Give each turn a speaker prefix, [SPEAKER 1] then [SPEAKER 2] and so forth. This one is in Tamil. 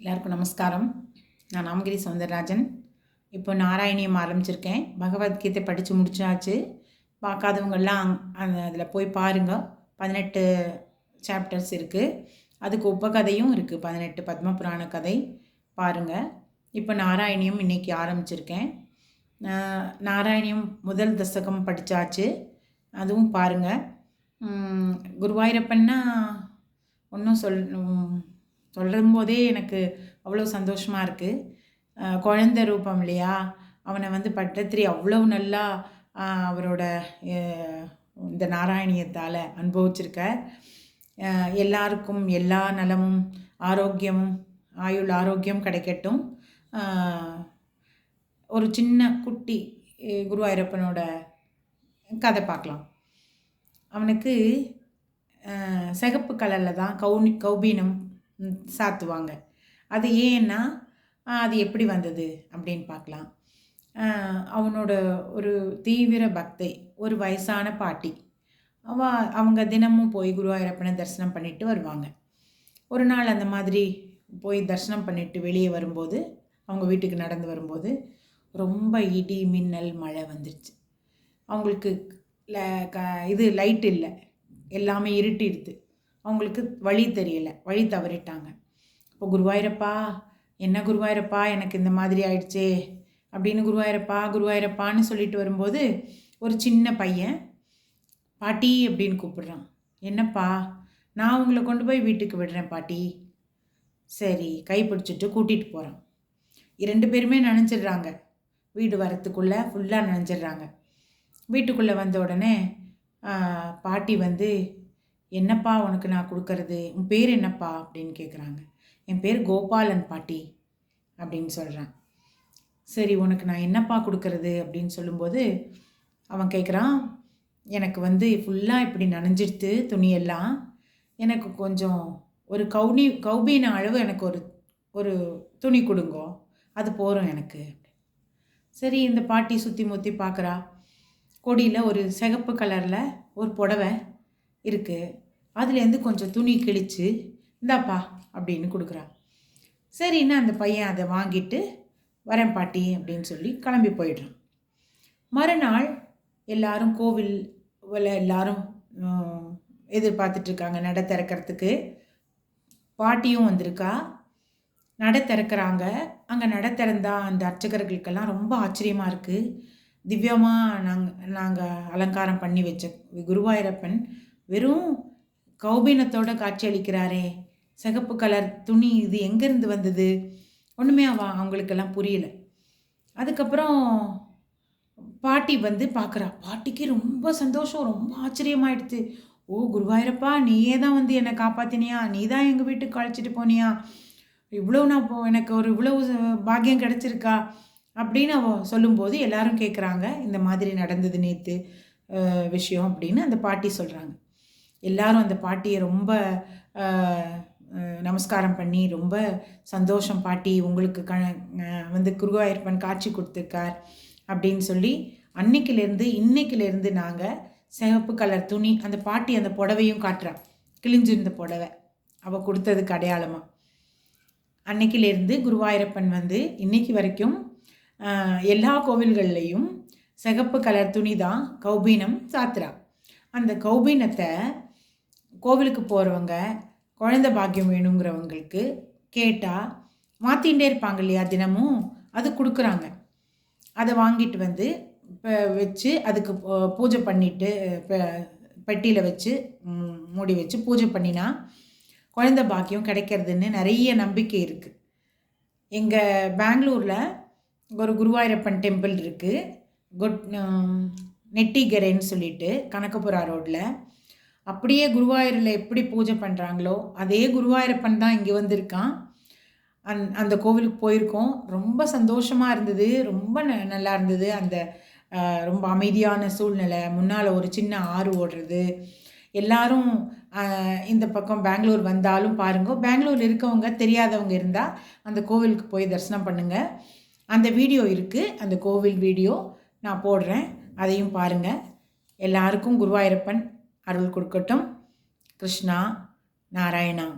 [SPEAKER 1] எல்லாருக்கும் நமஸ்காரம். நான் நாமகிரி சௌந்தரராஜன் இப்போ நாராயணியம் ஆரம்பிச்சிருக்கேன். பகவத்கீதை படித்து முடிச்சாச்சு. பார்க்காதவங்கெல்லாம் அந்த அதில் போய் பாருங்கள் பதினெட்டு சாப்டர்ஸ் இருக்குது அதுக்கு உபகதையும் இருக்குது பதினெட்டு பத்ம புராண கதை. பாருங்கள் இப்போ நாராயணியம் இன்றைக்கி ஆரம்பிச்சிருக்கேன். நாராயணியம் முதல் தசகம் படித்தாச்சு அதுவும் பாருங்கள் குருவாயூரப்பன்னா ஒன்றும் சொல் சொல்லும் போதே எனக்கு அவ்வளோ சந்தோஷமாக இருக்குது குழந்த ரூபம் இல்லையா? அவனை வந்து பட்டத்திரி அவ்வளோ நல்லா அவரோட இந்த நாராயணியத்தால் அனுபவிச்சிருக்க எல்லாருக்கும் எல்லா நலமும் ஆரோக்கியமும் ஆயுள் ஆரோக்கியம் கிடைக்கட்டும். ஒரு சின்ன குட்டி குருவாயூரப்பனோட கதை பார்க்கலாம். அவனுக்கு சிகப்பு கலரில் தான் கௌனி கௌபீனம் சாத்துவாங்க. அது ஏன்னா அது எப்படி வந்தது அப்படின்னு பார்க்கலாம். அவனோட ஒரு தீவிர பக்தை ஒரு வயசான பாட்டி. அவ அவங்க தினமும் போய் குருவாயூரப்பனை தரிசனம் பண்ணிட்டு வருவாங்க. ஒரு நாள் அந்த மாதிரி போய் தரிசனம் பண்ணிட்டு வெளியே வரும்போது அவங்க வீட்டுக்கு நடந்து வரும்போது ரொம்ப இடி மின்னல் மழை வந்துருச்சு. அவங்களுக்கு ல- க- இது லைட் இல்லை. எல்லாமே இருட்டிடுது. அவங்களுக்கு வழி தெரியல. வழி தவறிட்டாங்க. இப்போ குருவாயிரப்பா என்ன குருவாயிரப்பா எனக்கு இந்த மாதிரி ஆயிடுச்சே அப்படின்னு குருவாயிரப்பா குருவாயிரப்பான்னு சொல்லிட்டு வரும்போது ஒரு சின்ன பையன் பாட்டி அப்படின்னு கூப்பிடுறான். என்னப்பா நான் உங்களை கொண்டு போய் வீட்டுக்கு விடுறேன் பாட்டி. சரி கை பிடிச்சிட்டு கூட்டிகிட்டு போகிறான் ரெண்டு பேருமே நினச்சிடுறாங்க வீடு வரத்துக்குள்ளே ஃபுல்லாக நினச்சிடுறாங்க வீட்டுக்குள்ளே வந்த உடனே பாட்டி வந்து என்னப்பா உனக்கு நான் கொடுக்கறது? உன் பேர் என்னப்பா? அப்படின்னு கேட்குறாங்க என் பேர் கோபாலன் பாட்டி அப்படின்னு சொல்கிறான் சரி உனக்கு நான் என்னப்பா கொடுக்கறது? அப்படின்னு சொல்லும்போது அவன் கேட்குறான் எனக்கு வந்து ஃபுல்லாக இப்படி நனைஞ்சிடுத்து துணியெல்லாம் எனக்கு கொஞ்சம் ஒரு கவுனி கௌபீன அளவு எனக்கு ஒரு ஒரு துணி கொடுங்கோ அது போகிறோம் எனக்கு. சரி இந்த பாட்டி சுற்றி முற்றி பார்க்குறா கொடியில் ஒரு சிகப்பு கலரில் ஒரு புடவை இருக்குது அதுலேருந்து கொஞ்சம் துணி கிழிச்சு இந்தாப்பா அப்படின்னு கொடுக்குறான் சரின்னு அந்த பையன் அதை வாங்கிட்டு வரேன் பாட்டி அப்படின்னு சொல்லி கிளம்பி போயிடுறான். மறுநாள் எல்லாரும் கோவில் உள்ள எல்லாரும் எதிர்பார்த்துட்ருக்காங்க நட திறக்கிறதுக்கு. பாட்டியும் வந்திருக்கா. நட திறக்கிறாங்க. அங்கே நட திறந்தா அந்த அர்ச்சகர்களுக்கெல்லாம் ரொம்ப ஆச்சரியமாக இருக்குது திவ்யமாக நாங்கள் நாங்கள் அலங்காரம் பண்ணி வச்ச குருவாயூரப்பன் வெறும் கௌபீனத்தோட காட்சியளிக்கிறாரே. சிகப்பு கலர் துணி இது எங்கேருந்து வந்தது? ஒன்றுமே அவ அவங்களுக்கெல்லாம் புரியல. அதுக்கப்புறம் பாட்டி வந்து பார்க்குறா பாட்டிக்கு ரொம்ப சந்தோஷம் ரொம்ப ஆச்சரியமாயிடுச்சு. ஓ குருவாயிரப்பா நீயே தான் வந்து என்னை காப்பாத்தினியா? நீ தான் எங்கள் வீட்டுக்கு அழைச்சிட்டு போனியா? இவ்வளோ நான் போ எனக்கு ஒரு இவ்வளோ பாக்கியம் கிடச்சிருக்கா? அப்படின்னு அவ சொல்லும்போது எல்லாரும் கேட்குறாங்க இந்த மாதிரி நடந்தது நேற்று விஷயம் அப்படின்னு அந்த பாட்டி சொல்கிறாங்க எல்லாரும் அந்த பாட்டியை ரொம்ப நமஸ்காரம் பண்ணி ரொம்ப சந்தோஷம். பாட்டி உங்களுக்கு க வந்து குருவாயூரப்பன் காட்சி கொடுத்துருக்கார் அப்படின்னு சொல்லி அன்னைக்கிலேருந்து இன்னைக்கிலேருந்து நாங்கள் சிவப்பு கலர் துணி அந்த பாட்டி அந்த புடவையும் காட்டுறா. கிழிஞ்சிருந்த புடவை. அவள் கொடுத்ததுக்கு அடையாளமாக அன்னைக்கிலேருந்து குருவாயூரப்பன் வந்து இன்னைக்கு வரைக்கும் எல்லா கோவில்கள்லேயும் சிகப்பு கலர் துணி தான் கௌபீனம் சாத்துறா. அந்த கௌபீனத்தை கோவிலுக்கு போகிறவங்க குழந்த பாக்கியம் வேணுங்கிறவங்களுக்கு கேட்டால் மாற்றிகிட்டே இருப்பாங்க இல்லையா தினமும்? அது கொடுக்குறாங்க. அதை வாங்கிட்டு வந்து இப்போ வச்சு அதுக்கு பூஜை பூஜை பண்ணிட்டு பெட்டியில் வச்சு மூடி வச்சு பூஜை பண்ணினா குழந்த பாக்கியம் கிடைக்கிறதுன்னு நிறைய நம்பிக்கை இருக்குது எங்கள் பெங்களூரில் ஒரு குருவாயூரப்பன் டெம்பிள் இருக்குது குட் ம், நெட்டிகரைன்னு சொல்லிட்டு கனகபுரா ரோட்டில் அப்படியே குருவாயூரில் எப்படி பூஜை பண்ணுறாங்களோ அதே குருவாயூரப்பன் தான் இங்கே வந்திருக்கான். அந் அந்த கோவிலுக்கு போயிருக்கோம். ரொம்ப சந்தோஷமாக இருந்தது. ரொம்ப ந- நல்லா இருந்தது. அந்த ரொம்ப அமைதியான சூழ்நிலை. முன்னால் ஒரு சின்ன ஆறு ஓடுறது. எல்லாரும் இந்த பக்கம் பெங்களூர் வந்தாலும் பாருங்க. பெங்களூர் இருக்கவங்க தெரியாதவங்க இருந்தால் அந்த கோவிலுக்கு போய் தரிசனம் பண்ணுங்கள் அந்த வீடியோ இருக்குது அந்த கோவில் வீடியோ நான் போடுறேன். அதையும் பாருங்கள் எல்லாருக்கும் குருவாயிரப்பன் அருள் கொடுக்கட்டும். கிருஷ்ணா நாராயணா.